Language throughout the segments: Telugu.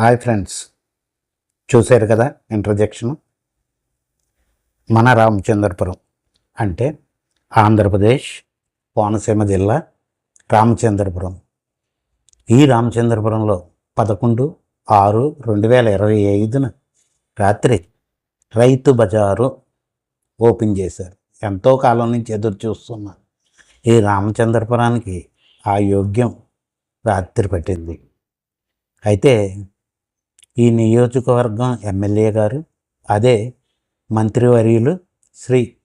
Hi friends. చూశారు కదా ఇంట్రజెక్షన్? మన రామచంద్రపురం అంటే ఆంధ్రప్రదేశ్ కోనసీమ జిల్లా రామచంద్రపురం. ఈ రామచంద్రపురంలో పదకొండు ఆరు రెండు వేల ఇరవై ఐదున రాత్రి రైతు బజారు ఓపెన్ చేశారు. ఎంతో కాలం నుంచి ఎదురు చూస్తున్నా. ఈ రామచంద్రపురానికి ఆ యోగ్యం రాత్రి పట్టింది. అయితే ఈ నియోజకవర్గం ఎమ్మెల్యే గారు అదే మంత్రివర్యులు శ్రీ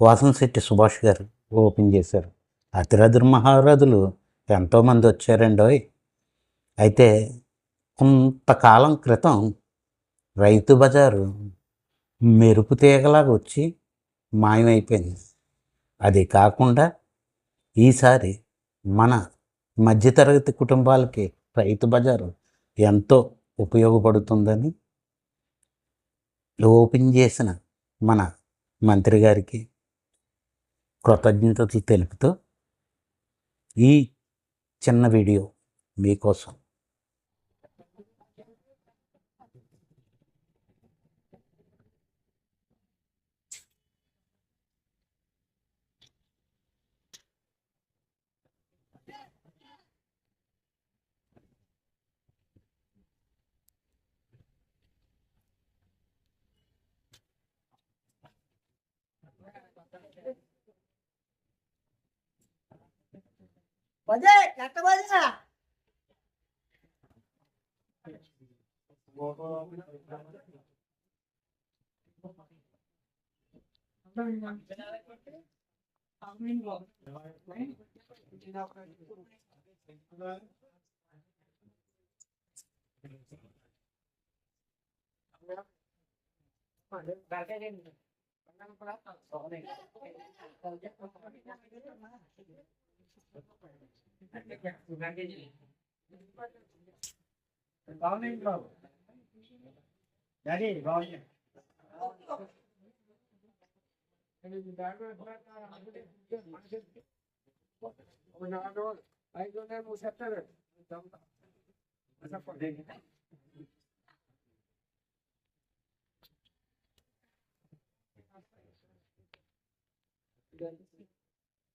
వాసంశెట్టి సుభాష్ గారు ఓపెన్ చేశారు. అతిరథులు మహారథులు ఎంతోమంది వచ్చారండోయ్. అయితే కొంతకాలం క్రితం రైతు బజారు మెరుపు తీగలాగా వచ్చి మాయమైపోయింది. అది కాకుండా ఈసారి మన మధ్యతరగతి కుటుంబాలకి రైతు బజారు ఎంతో ఉపయోగపడుతుందని ఓపెన్ చేసిన మన మంత్రి గారికి కృతజ్ఞతలు తెలుపుతూ ఈ చిన్న వీడియో మీకోసం বাজে একটা বাজে Gracias. Đã đi rồi.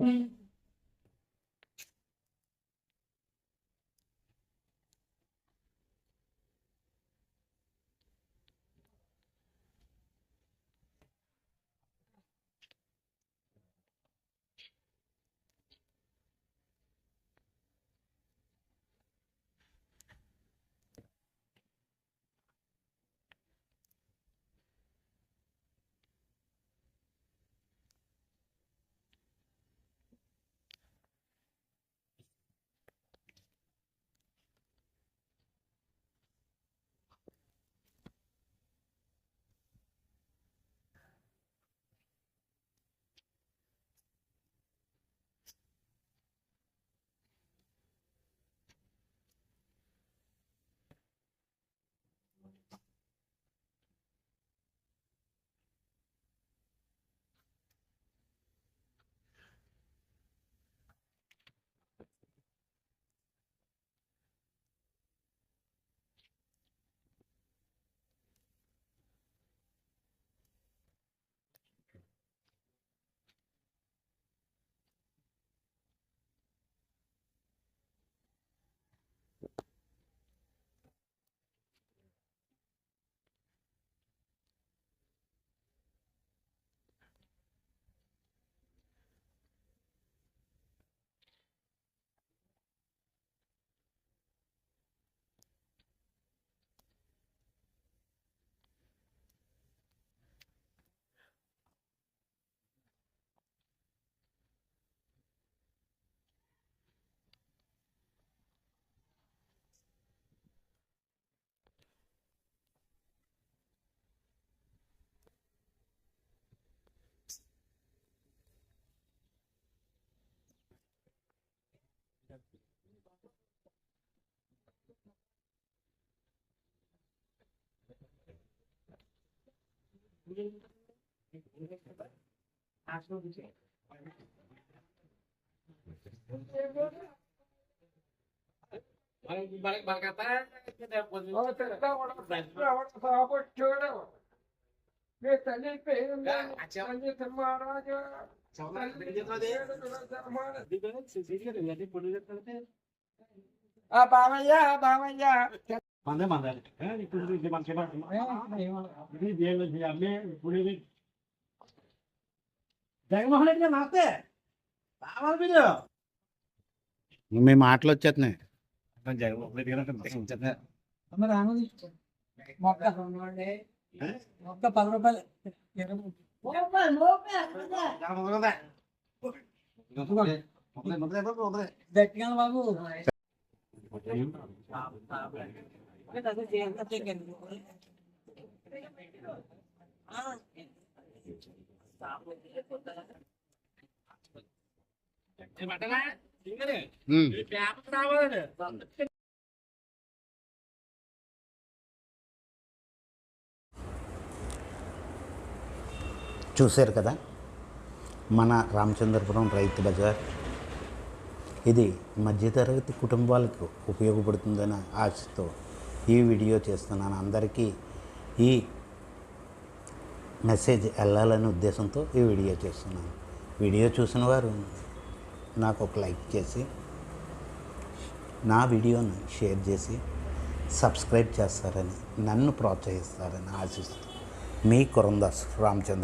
Mm. balik balik kata. Kita posisi oh terus orang orang ya, sahabat jodoh kita ya. nih pengen aja aja termarah aja sama dengan termarah di dalam sisi kita jadi polisi terus apa aja apa aja మందే మందే ఇప్పుడు ఇది మనకి ఇది జైలు చేయాలి ఇప్పుడు ఇది జగన్మోహన్ రెడ్డి గారు నమస్తే రావాలి మీరు మీ మాటలు వచ్చేస్తున్నాయి జగన్మోహన్ రెడ్డి గారు అంటే మరి ఆమెది మొక్క మొక్క పది రూపాయలు గట్టిగా బాబు ఉమ్. చూశారు కదా? మన రామచంద్రపురం రైతు బజార్. ఇది మధ్యతరగతి కుటుంబాలకు ఉపయోగపడుతుందనే ఆశతో ఈ వీడియో చేస్తున్నాను. అందరికీ ఈ మెసేజ్ వెళ్ళాలనే ఉద్దేశంతో ఈ వీడియో చేస్తున్నాను. వీడియో చూసిన వారు నాకు ఒక లైక్ చేసి నా వీడియోను షేర్ చేసి సబ్స్క్రైబ్ చేస్తారని నన్ను ప్రోత్సహిస్తారని ఆశిస్తూ మీ కురందాస్ రామచంద్ర